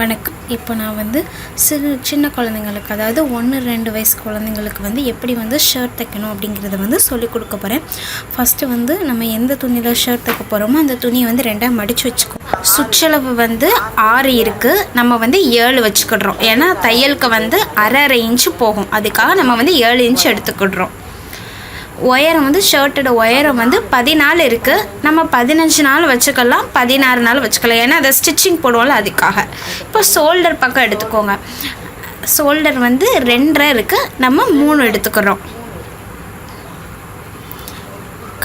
வணக்கம் இப்போ நான் வந்து சிறு சின்ன குழந்தைங்களுக்கு அதாவது ஒன்று ரெண்டு வயசு குழந்தைங்களுக்கு வந்து எப்படி வந்து ஷர்ட் தைக்கணும் அப்படிங்கிறத வந்து சொல்லிக் கொடுக்க போகிறேன் ஃபஸ்ட்டு வந்து நம்ம எந்த துணியில் ஷர்ட் தைக்க போகிறோமோ அந்த துணியை வந்து ரெண்டாக மடித்து வச்சுக்கோ. சுற்றளவு வந்து ஆறு இருக்குது நம்ம வந்து ஏழு வச்சுக்கிடுறோம். ஏன்னா தையலுக்கு வந்து அரை அரை இன்ச்சு போகும். அதுக்காக நம்ம வந்து ஏழு இன்ச்சு எடுத்துக்கிடுறோம். ஒயரம் வந்து ஷர்ட்டோட ஒயரம் வந்து பதினாலு இருக்குது நம்ம பதினஞ்சு நாள் வச்சுக்கலாம் பதினாறு நாள் வச்சுக்கலாம். ஏன்னா அதை ஸ்டிச்சிங் போடுவோம்ல அதுக்காக. இப்போ ஷோல்டர் பக்கம் எடுத்துக்கோங்க. ஷோல்டர் வந்து ரெண்டரை இருக்குது நம்ம மூணு எடுத்துக்கிறோம்.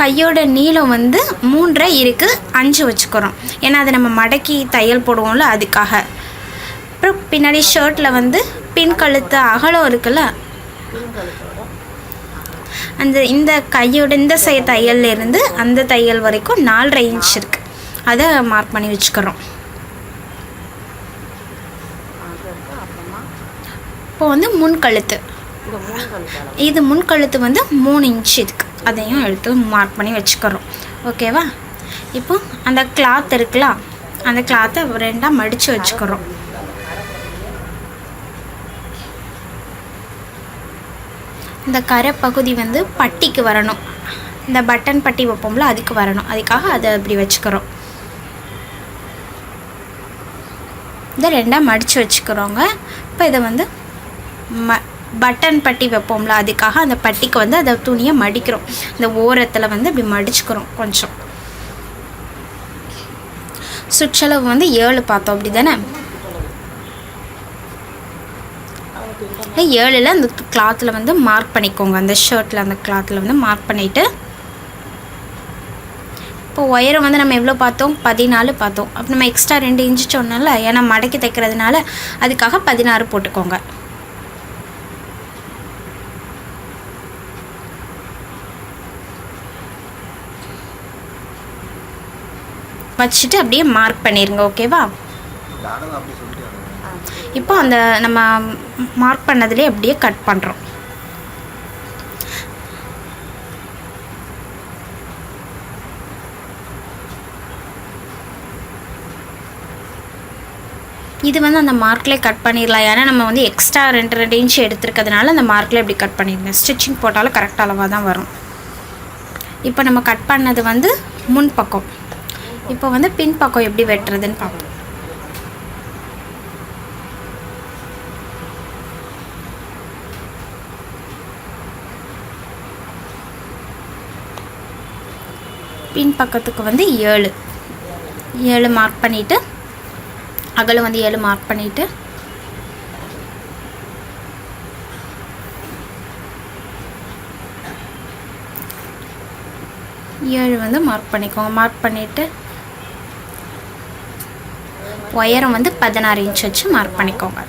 கையோட நீளம் வந்து மூன்றரை இருக்குது அஞ்சு வச்சுக்கிறோம். ஏன்னா அதை நம்ம மடக்கி தையல் போடுவோம்ல அதுக்காக. அப்புறம் பின்னாடி ஷர்ட்டில் வந்து பின் கழுத்து அகலம் இருக்குல்ல அந்த இந்த கையோட இந்த சை தையல்ல இருந்து அந்த தையல் வரைக்கும் நாலரை இன்ச் இருக்கு. அதை மார்க் பண்ணி வச்சுக்கிறோம். இப்போ வந்து முன் கழுத்து. இது முன் கழுத்து வந்து மூணு இன்ச் இருக்கு. அதையும் எடுத்து மார்க் பண்ணி வச்சுக்கிறோம். ஓகேவா இப்போ அந்த கிளாத் இருக்குல்ல அந்த கிளாத்தை ரெண்டாக மடித்து வச்சுக்கிறோம். இந்த கரை பகுதி வந்து பட்டிக்கு வரணும். இந்த பட்டன் பட்டி வைப்போம்ல அதுக்கு வரணும். அதுக்காக அதை அப்படி வச்சுக்கிறோம். இதை ரெண்டாக மடித்து வச்சுக்கிறோங்க. இப்போ இதை வந்து ம பட்டன் பட்டி வைப்போம்ல அதுக்காக அந்த பட்டிக்கு வந்து அதை துணியை மடிக்கிறோம். இந்த ஓரத்தில் வந்து இப்படி மடிச்சுக்கிறோம் கொஞ்சம். சுற்றளவு வந்து ஏழு பார்த்தோம் அப்படி தானே ஏழில் அந்த கிளாத்தில் வந்து மார்க் பண்ணிக்கோங்க. அந்த ஷர்ட்டில் அந்த கிளாத்தில் வந்து மார்க் பண்ணிவிட்டு இப்போ ஒயரம் வந்து நம்ம எவ்வளோ பார்த்தோம்? பதினாலு பார்த்தோம். அப்போ நம்ம எக்ஸ்ட்ரா ரெண்டு இன்ச்சு சொன்னோம்ல ஏன்னா மடக்கி தைக்கிறதுனால அதுக்காக பதினாறு போட்டுக்கோங்க. வச்சுட்டு அப்படியே மார்க் பண்ணிடுங்க ஓகேவா இப்போ அந்த நம்ம மார்க் பண்ணதுலேயே அப்படியே கட் பண்ணுறோம் இது வந்து அந்த மார்க்லேயே கட் பண்ணிடலாம். ஏன்னா நம்ம வந்து எக்ஸ்ட்ரா ரெண்டு ரெண்டு இன்ச்சு எடுத்துருக்கிறதுனால அந்த மார்க்லேயே இப்படி கட் பண்ணிடுங்க ஸ்டிச்சிங் போட்டாலும் கரெக்ட் அளவாக தான் வரும். இப்போ நம்ம கட் பண்ணது வந்து முன் பக்கம். இப்போ வந்து பின் பக்கம் எப்படி வெட்டுறதுன்னு பார்ப்போம். பின் பக்கத்துக்கு வந்து ஏழு. ஏழு மார்க் பண்ணிவிட்டு அகலம் வந்து ஏழு மார்க் பண்ணிவிட்டு ஏழு வந்து மார்க் பண்ணிக்கோங்க. மார்க் பண்ணிவிட்டு உயரம் வந்து பதினாறு இன்ச் வச்சு மார்க் பண்ணிக்கோங்க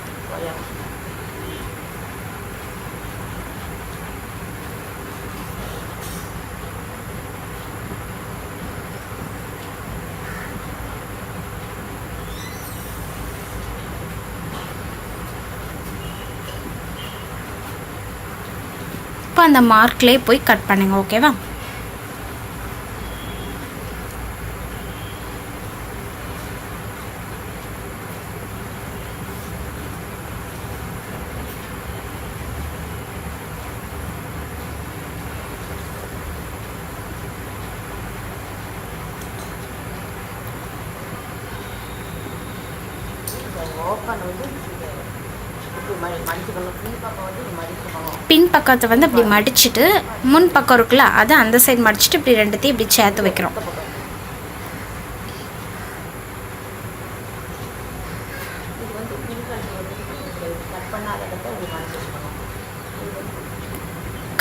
இப்போ அந்த மார்க்லேயே போய் கட் பண்ணுங்க ஓகேவா? பின் பக்கத்தை வந்து இப்படி மடிச்சுட்டு முன் பக்கம் இருக்குல்ல அதை அந்த சைடு மடிச்சுட்டு இப்படி ரெண்டுத்தையும் இப்படி சேர்த்து வைக்கிறோம்.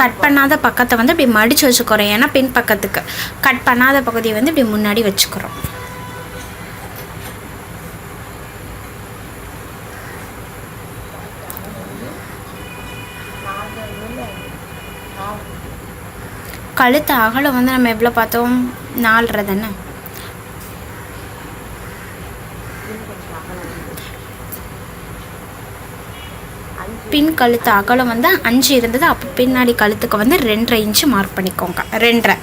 கட் பண்ணாத கட் பக்கத்தை வந்து இப்படி மடித்து வச்சுக்கிறோம். ஏன்னா பின் பக்கத்துக்கு. கட் பண்ணாத பகுதியை வந்து இப்படி முன்னாடி வச்சுக்கிறோம். கழுத்து அகலம் வந்து நம்ம எவ்வளோ பார்த்தோம்? நாலரை தானே? பின் அகலம் வந்து அஞ்சு கழுத்து அகலம் வந்து அஞ்சு இருந்தது. அப்போ பின்னாடி கழுத்துக்கு வந்து ரெண்டரை இன்ச்சு மார்க் பண்ணிக்கோங்க. ரெண்டரை.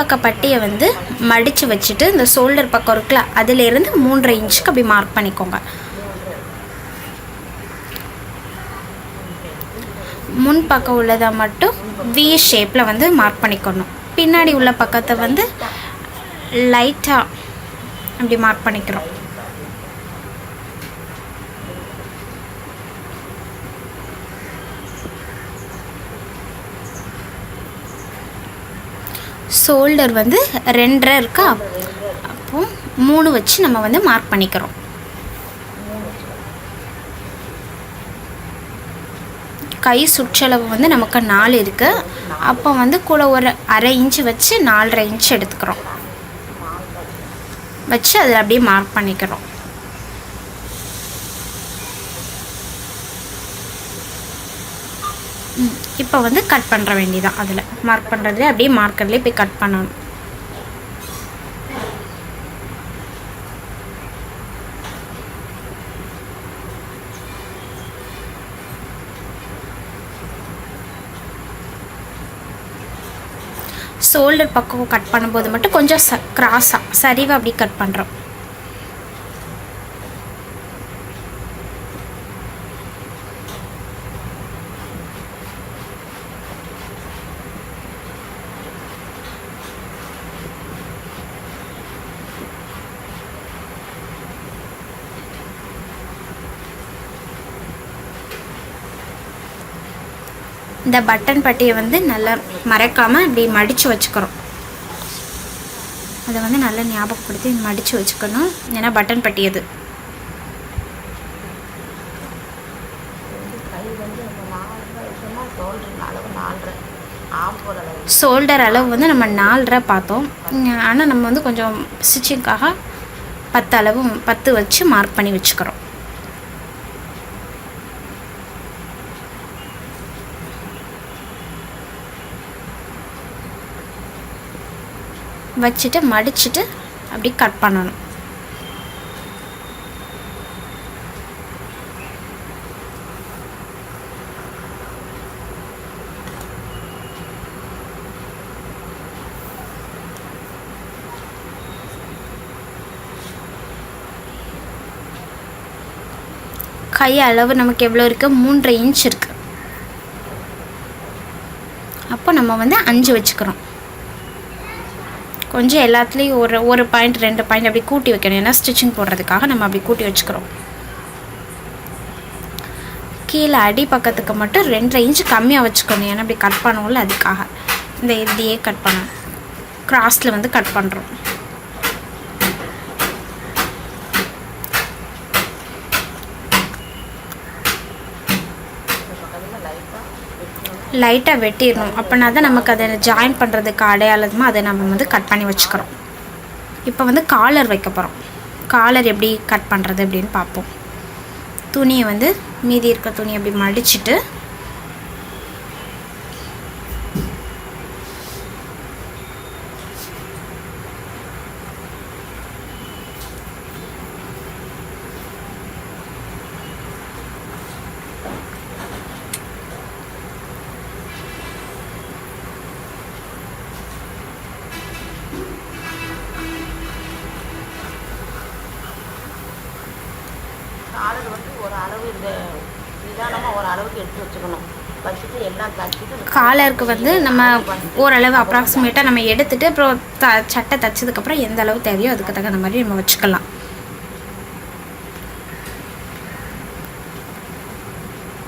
பக்க பட்டியை வந்து மடித்து வச்சுட்டு இந்த ஷோல்டர் பக்கம் இருக்குல்ல அதிலேருந்து மூன்றரை இன்ச்சுக்கு அப்படி மார்க் பண்ணிக்கோங்க. முன் பக்கம் உள்ளதை மட்டும் வி ஷேப்பில் வந்து மார்க் பண்ணிக்கணும். பின்னாடி உள்ள பக்கத்தை வந்து லைட்டாக அப்படி மார்க் பண்ணிக்கிறோம். ஷோல்டர் வந்து ரெண்டரை இருக்கா? அப்போ மூணு வச்சு நம்ம வந்து மார்க் பண்ணிக்கிறோம். கை சுற்றளவு வந்து நமக்கு நாலு இருக்குது அப்போ வந்து கூட ஒரு அரை இன்ச்சு வச்சு நாலரை இன்ச் எடுத்துக்கிறோம். வச்சு அதில் அப்படியே மார்க் பண்ணிக்கிறோம். இப்போ வந்து கட் பண்ணுற வேண்டியதான் அதில் மார்க் பண்ணுறதுலே அப்படியே மார்க்கர்லேயே போய் கட் பண்ணணும். ஷோல்டர் பக்கம் கட் பண்ணும்போது மட்டும் கொஞ்சம் ச கிராஸாக சரிவாக அப்படி கட் பண்ணுறோம் இந்த பட்டன் பட்டியை வந்து நல்லா மறைக்காமல் இப்படி மடித்து வச்சுக்கிறோம் அதை வந்து நல்லா ஞாபகப்படுத்தி மடித்து வச்சுக்கணும். ஏன்னா பட்டன் பட்டி அது. ஷோல்டர் அளவு ஷோல்டர் அளவு வந்து நம்ம நாலரை பார்த்தோம். ஆனால் நம்ம வந்து கொஞ்சம் ஸ்டிச்சிங்காக பத்து அளவு பத்து வச்சு மார்க் பண்ணி வச்சுக்கிறோம். வச்சுட்டு மடிச்சுட்டு அப்படி கட் பண்ணணும். கை அளவு நமக்கு எவ்வளோ இருக்குது மூன்றரை இன்ச் இருக்குது அப்போ நம்ம வந்து அஞ்சு வச்சுக்கிறோம். கொஞ்சம் எல்லாத்துலேயும் ஒரு ஒரு பாயிண்ட் ரெண்டு பாயிண்ட் அப்படி கூட்டி வைக்கணும். ஏன்னா ஸ்டிச்சிங் போடுறதுக்காக நம்ம அப்படி கூட்டி வச்சுக்கிறோம். கீழே அடி பக்கத்துக்கு மட்டும் ரெண்டரை இன்ச்சு கம்மியாக வச்சுக்கணும். ஏன்னா அப்படி கட் பண்ணுவோம்ல அதுக்காக. இந்த இதையே கட் பண்ணணும். கிராஸில் வந்து கட் பண்ணுறோம் இந்த பக்கத்தில் லைட்டாக வெட்டணும் லைட்டாக வெட்டிடணும். அப்படின்னா தான் நமக்கு அதை ஜாயின் பண்ணுறதுக்கு அடையாளமாக அதை நம்ம வந்து கட் பண்ணி வச்சுக்கிறோம். இப்போ வந்து காலர் வைக்க போகிறோம் காலர் எப்படி கட் பண்ணுறது அப்படின்னு பார்ப்போம். துணியை வந்து மீதி இருக்க துணியை அப்படி மடிச்சுட்டு நிதானமாக ஒரு அளவுக்கு எடுத்து வச்சுக்கணும். வச்சுட்டு எல்லாம் தச்சுட்டு காலருக்கு வந்து நம்ம ஓரளவு அப்ராக்சிமேட்டாக நம்ம எடுத்துட்டு அப்புறம் த சட்டை தைச்சதுக்கப்புறம் எந்த அளவு தேவையோ அதுக்கு தகுந்த மாதிரி நம்ம வச்சுக்கலாம்.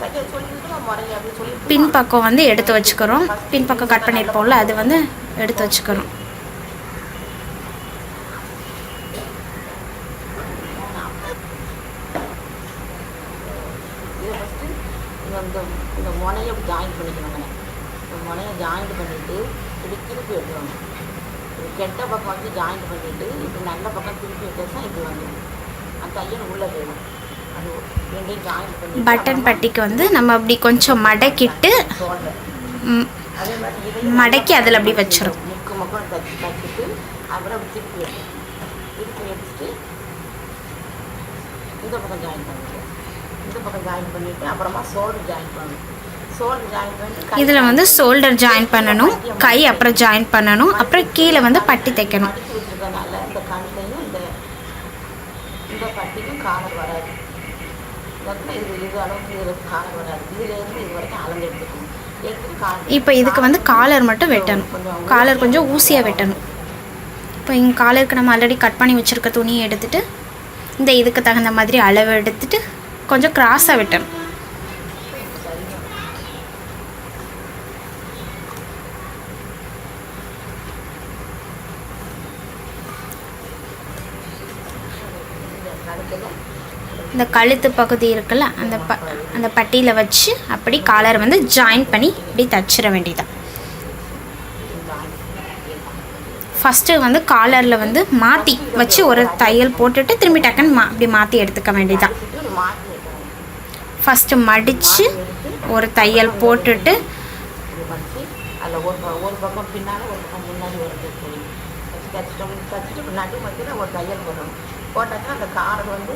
தைக்க சொல்லிட்டு முறைய? அப்படி சொல்லிட்டு பின் பக்கம் வந்து எடுத்து வச்சுக்கிறோம். பின் பக்கம் கட் பண்ணியிருப்போம்ல அது வந்து எடுத்து வச்சுக்கிறோம் இதை ஃபஸ்ட்டு இந்த இந்த இந்த முனையை அப்படி ஜாயின் பண்ணிக்கணுங்க இந்த முனையை ஜாயின் பண்ணிவிட்டு இப்படி திருப்பி எடுத்துடணும் இது கெட்ட பக்கம் வந்து ஜாயின் பண்ணிவிட்டு இப்படி நல்ல பக்கம் திருப்பி எடுத்தா இப்படி வந்துடும் அந்த தையல் உள்ளே போயிடும் அது ரெண்டையும் ஜாயின் பண்ணி பட்டன் பட்டிக்கு வந்து நம்ம அப்படி கொஞ்சம் மடக்கிட்டு மடக்கி அதில் அப்படி எடுத்துட்டு இந்த பக்கம் ஜாயின் பண்ணிட்டு இந்த பக்கம் ஜாயின் பண்ணிவிட்டு அப்புறமா ஷோல்டர் ஜாயின் பண்ணணும். சோல்டர் ஜாயின் பண்ணி இதில் வந்து ஷோல்டர் ஜாயின் பண்ணணும் கை அப்புறம் ஜாயின் பண்ணணும் அப்புறம் கீழே வந்து பட்டி தைக்கணும் மடிச்சு வச்சிருக்கனால இந்த கண்ணையும் இந்த பட்டிக்கும் காலர் வராது. இல்லாட்டினா இது இது அளவுக்கு இதில் காலர் வராது. இதுலேருந்து இது வரைக்கும் அளந்து எடுத்துக்கணும். எடுத்துட்டு கால் இப்போ இதுக்கு வந்து காலர் மட்டும் வெட்டணும். காலர் கொஞ்சம் ஊசியாக வெட்டணும். இப்போ இங்கே காலருக்கு நம்ம ஆல்ரெடி கட் பண்ணி வச்சுருக்க துணியை எடுத்துட்டு இந்த இதுக்கு தகுந்த மாதிரி அளவு எடுத்துட்டு கொஞ்சம் கிராஸாக வெட்டணும். இந்த கழுத்து பகுதி இருக்குல்ல அந்த ப அந்த பட்டியில் வச்சு அப்படி காலர் வந்து ஜாயின் பண்ணி இப்படி தச்சிட வேண்டியதான் ஃபஸ்ட்டு வந்து காலரில் வந்து மாற்றி வச்சு ஒரு தையல் போட்டுட்டு திரும்பி டக்குன்னு மா அப்படி மாற்றி எடுத்துக்க வேண்டியதான் ஃபஸ்ட்டு மடித்து ஒரு தையல் போட்டுட்டு ஒரு பக்கம் பின்னால் ஒரு பக்கம் முன்னாடி வருது துணி தச்சுட்டு நடு மத்தியில் ஒரு தையல் போடணும். போட்டாச்சுன்னா அந்த காரம் வந்து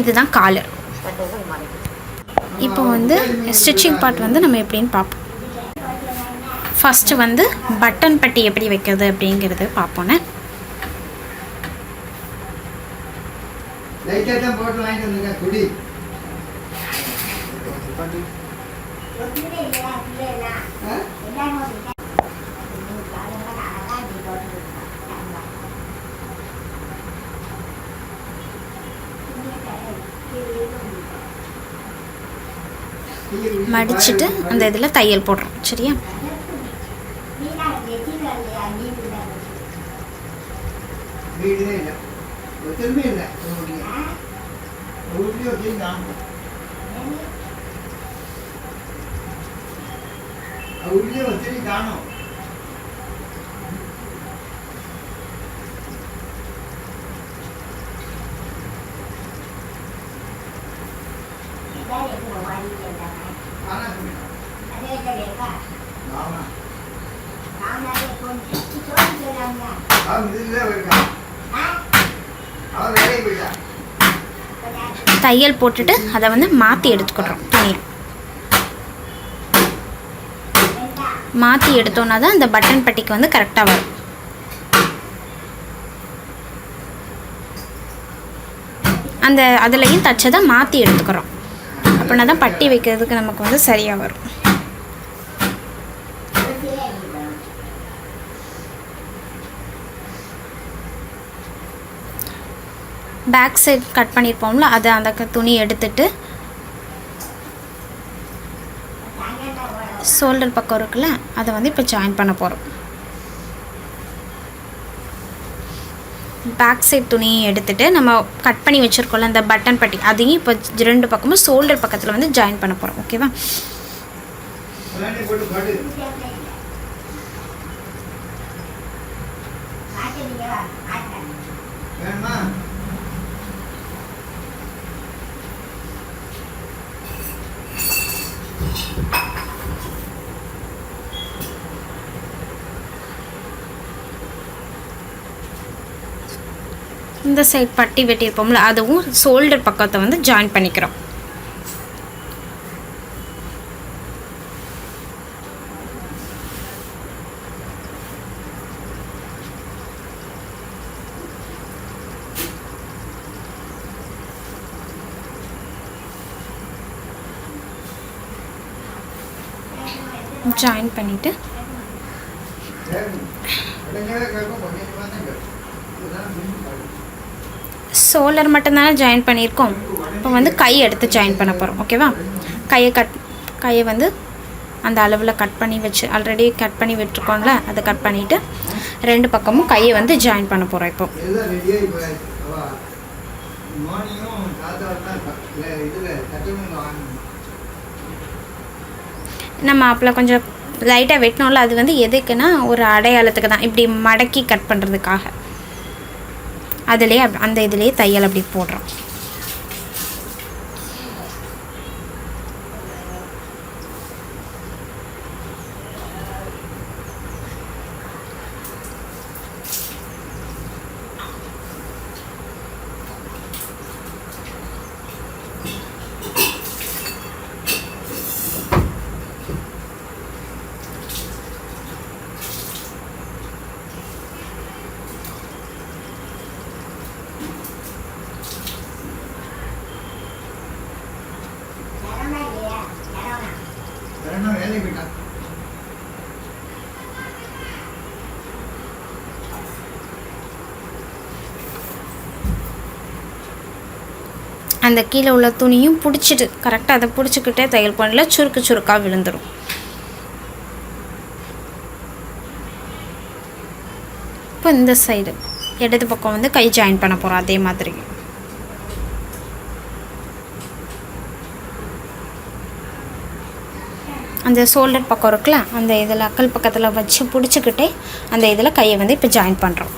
இதுதான் காலர். இப்போ வந்து ஸ்டிச்சிங் பார்ட் வந்து நம்ம எப்படின்னு பார்ப்போம். ஃபஸ்ட்டு வந்து பட்டன் பட்டி எப்படி வைக்கிறது அப்படிங்கிறது பார்ப்போன்னே போட்டு மடிச்சுட்டு அந்த இதில் தையல் போடுறோம். சரியா? வீடுதே தையல் போட்டுட்டு அதை வந்து மாற்றி எடுத்துக்கிறோம் துணியில் மாற்றி எடுத்தோன்னா தான் அந்த பட்டன் பட்டிக்கு வந்து கரெக்டாக வரும். அந்த அதுலேயும் தச்சதை மாற்றி எடுத்துக்கிறோம். அப்படின்னா தான் பட்டி வைக்கிறதுக்கு நமக்கு வந்து சரியாக வரும். பேக் சைட் கட் பண்ணியிருப்போம்ல அதை அந்த துணி எடுத்துட்டு ஷோல்டர் பக்கம் இருக்குல்ல அதை வந்து இப்போ ஜாயின் பண்ண போகிறோம் பேக் சைட் துணியை எடுத்துகிட்டு நம்ம கட் பண்ணி வச்சுருக்கோம்ல அந்த பட்டன் பட்டி அதையும் இப்போ ரெண்டு பக்கமும் ஷோல்டர் பக்கத்தில் வந்து ஜாயின் பண்ண போகிறோம் ஓகேவா இந்த சைட் பட்டி வெட்டியிருப்போம்ல அதுவும் ஷோல்டர் பக்கத்தை வந்து ஜாயின் பண்ணிக்கிறோம். ஜாயின் பண்ணிவிட்டு கேட்கும் சோலர் மட்டும்தானே ஜாயின் பண்ணியிருக்கோம். இப்போ வந்து கை எடுத்து ஜாயின் பண்ண போகிறோம் ஓகேவா கையை கட் கையை வந்து அந்த அளவில் கட் பண்ணி வச்சு ஆல்ரெடி கட் பண்ணி விட்டுருக்கோம்ல அதை கட் பண்ணிவிட்டு ரெண்டு பக்கமும் கையை வந்து ஜாயின் பண்ண போகிறோம் இப்போ. நம்ம அப்பில் கொஞ்சம் லைட்டாக வெட்டினோம்ல அது வந்து எதுக்குன்னா ஒரு அடையாளத்துக்கு தான். இப்படி மடக்கி கட் பண்ணுறதுக்காக அதுலேயே அந்த இதுலேயே தையல் அப்படி போடுறோம். அந்த கீழே உள்ள துணியும் பிடிச்சிட்டு கரெக்டாக அதை பிடிச்சிக்கிட்டே தையல் பண்ணல சுருக்கு சுருக்காக விழுந்துடும் இப்போ இந்த சைடு இடது பக்கம் வந்து கை ஜாயின் பண்ண போகிறோம் அதே மாதிரி. அந்த ஷோல்டர் பக்கம் இருக்குல்ல அந்த இதில் அக்கல் பக்கத்தில் வச்சு பிடிச்சிக்கிட்டே அந்த இதில் கையை வந்து இப்போ ஜாயின் பண்ணுறோம்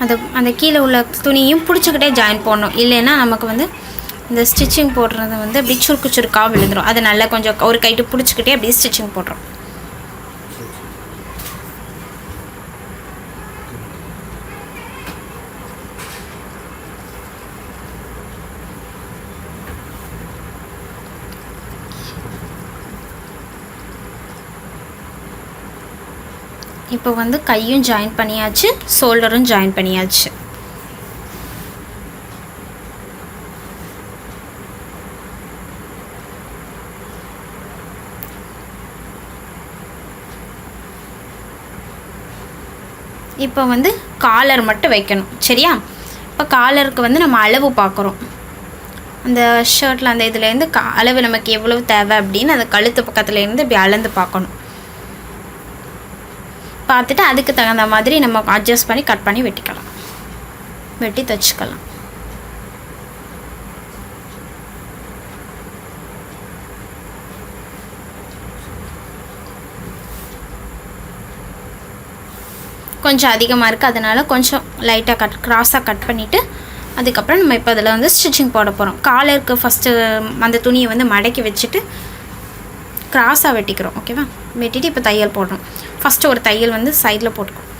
அந்த அந்த கீழே உள்ள துணியும் பிடிச்சிக்கிட்டே ஜாயின் போடணும். இல்லைன்னா நமக்கு வந்து இந்த ஸ்டிச்சிங் போடுறது வந்து அப்படி சுருக்கு சுருக்காக விழுந்துடும் அதை நல்லா கொஞ்சம் ஒரு கைட்டு பிடிச்சிக்கிட்டே அப்படியே ஸ்டிச்சிங் போடுறோம் இப்போ வந்து கையும் ஜாயின் பண்ணியாச்சு ஷோல்டரும் ஜாயின் பண்ணியாச்சு. இப்போ வந்து காலர் மட்டும் வைக்கணும் சரியா? இப்போ காலருக்கு வந்து நம்ம அளவு பார்க்குறோம். அந்த ஷர்ட்டில் அந்த இதுலேருந்து கா அளவு நமக்கு எவ்வளவு தேவை அப்படின்னு அந்த கழுத்து பக்கத்துலேருந்து இப்படி அளந்து பார்க்கணும். பார்த்துட்டு அதுக்கு தகுந்த மாதிரி நம்ம அட்ஜஸ்ட் பண்ணி கட் பண்ணி வெட்டிக்கலாம். வெட்டி தைச்சிக்கலாம். கொஞ்சம் அதிகமாக இருக்குது அதனால் கொஞ்சம் லைட்டாக கட் க்ராஸாக கட் பண்ணிவிட்டு அதுக்கப்புறம் நம்ம இப்போ அதில் வந்து ஸ்டிச்சிங் போட போகிறோம் காலருக்கு ஃபஸ்ட்டு அந்த துணியை வந்து மடக்கி வச்சுட்டு க்ராஸாக வெட்டிக்கிறோம் ஓகேவா வெட்டிட்டு இப்போ தையல் போடுறோம். ஃபஸ்ட்டு ஒரு தையல் வந்து சைடில் போட்டுக்கணும்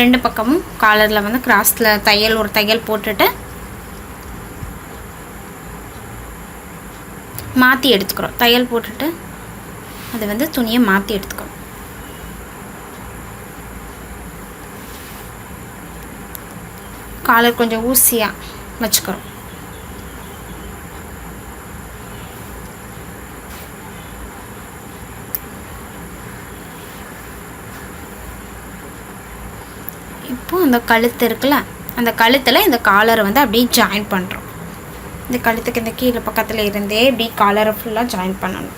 ரெண்டு பக்கமும் காலரில் வந்து கிராஸில் தையல் ஒரு தையல் போட்டுட்டு மாற்றி எடுத்துக்கிறோம். தையல் போட்டுட்டு அது வந்து துணியை மாற்றி எடுத்துக்கிறோம். காலர் கொஞ்சம் ஊசியாக வச்சுக்கிறோம். இந்த அந்த கழுத்து இருக்குல்ல அந்த கழுத்தில் இந்த காலரை வந்து அப்படியே ஜாயின் பண்ணுறோம் இந்த கழுத்துக்கு இந்த கீழே பக்கத்தில் இருந்தே இப்படி காலரை ஃபுல்லாக ஜாயின் பண்ணணும்.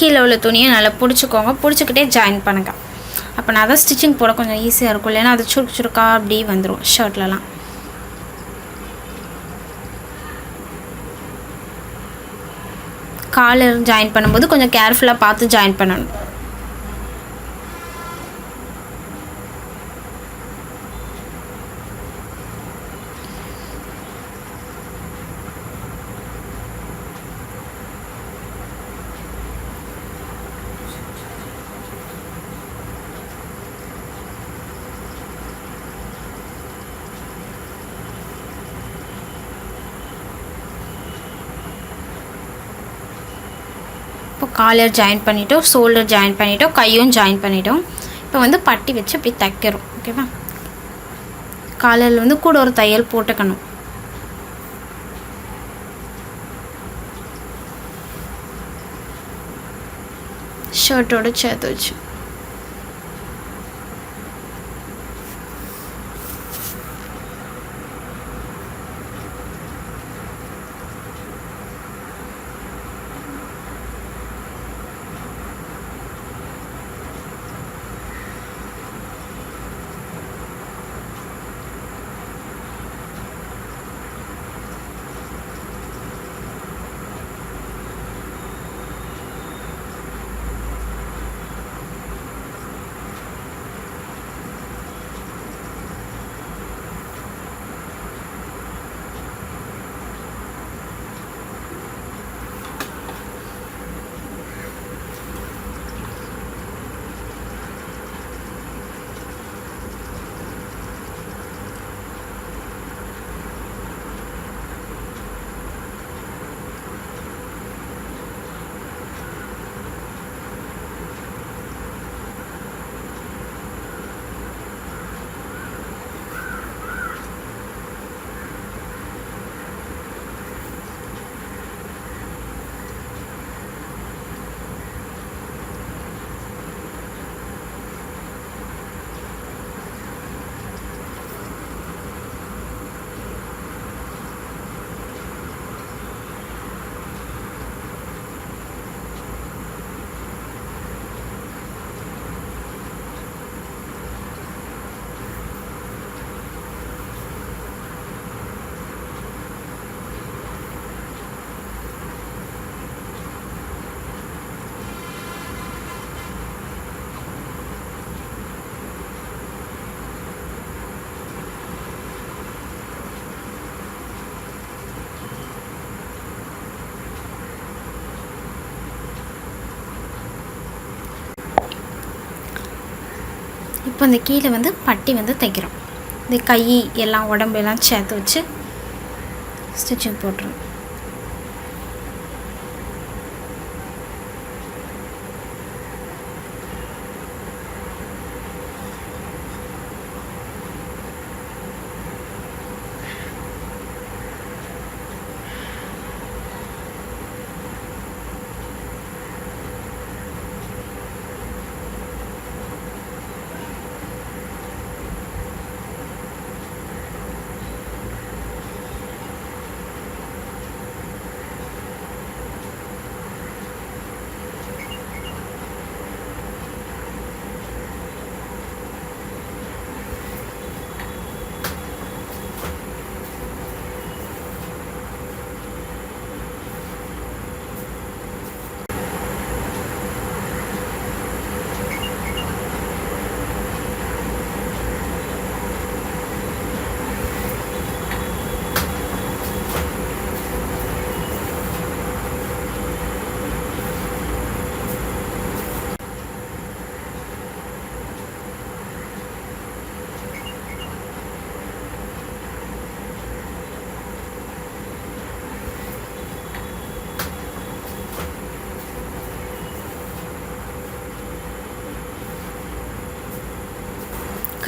கீழே உள்ள துணியை நல்லா பிடிச்சிக்கோங்க. பிடிச்சிக்கிட்டே ஜாயின் பண்ணுங்கள் அப்போ நான் தான் ஸ்டிச்சிங் போட கொஞ்சம் ஈஸியாக இருக்கும். இல்லைன்னா அது சுருக்கு சுருக்கா அப்படி வந்துடும் ஷர்ட்லலாம் காலர் ஜாயின் பண்ணும்போது கொஞ்சம் கேர்ஃபுல்லாக பார்த்து ஜாயின் பண்ணணும். இப்போ காலர் ஜாயின் பண்ணிட்டோம் ஷோல்டர் ஜாயின் பண்ணிட்டோம் கையும் ஜாயின் பண்ணிட்டோம். இப்போ வந்து பட்டி வச்சு அப்படி தைக்கிறோம் ஓகேவா காலரில் வந்து கூட ஒரு தையல் போட்டுக்கணும். ஷர்ட்டோட சேர்த்து வச்சு. இப்போ இந்த கீழே வந்து பட்டி வந்து தைக்கிறோம். இந்த கை எல்லாம் உடம்பு எல்லாம் சேர்த்து வச்சு ஸ்டிச்சிங் போட்டுரும்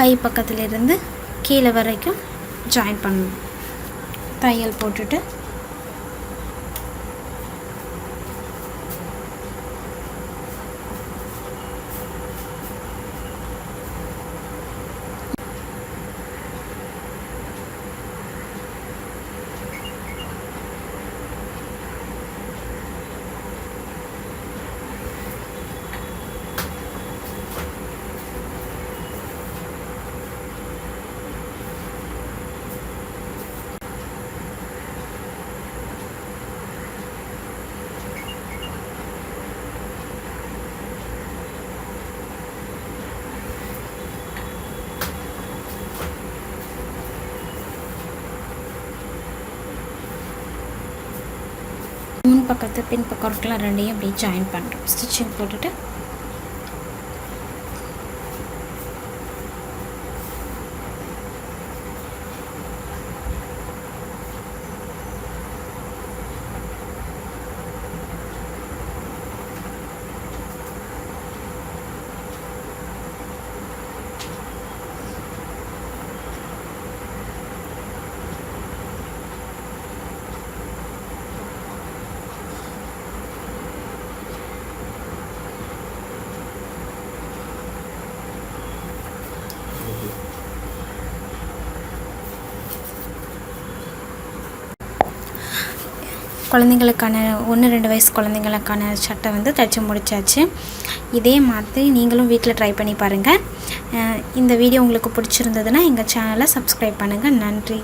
கை பக்கத்துலேருந்து கீழே வரைக்கும் ஜாயின் பண்ணணும். தையல் போட்டுட்டு முன் பக்கத்து பின் பக்கம் இருக்கலாம் ரெண்டையும் அப்படியே ஜாயின் பண்ணுறோம் ஸ்டிச்சிங் போட்டுட்டு குழந்தைங்களுக்கான ஒன்று ரெண்டு வயசு குழந்தைங்களுக்கான சட்டை வந்து தைச்சி முடிச்சாச்சு. இதே மாதிரி நீங்களும் வீட்டில் ட்ரை பண்ணி பாருங்கள் இந்த வீடியோ உங்களுக்கு பிடிச்சிருந்ததுன்னா எங்கள் சேனலை சப்ஸ்கிரைப் பண்ணுங்கள் நன்றி.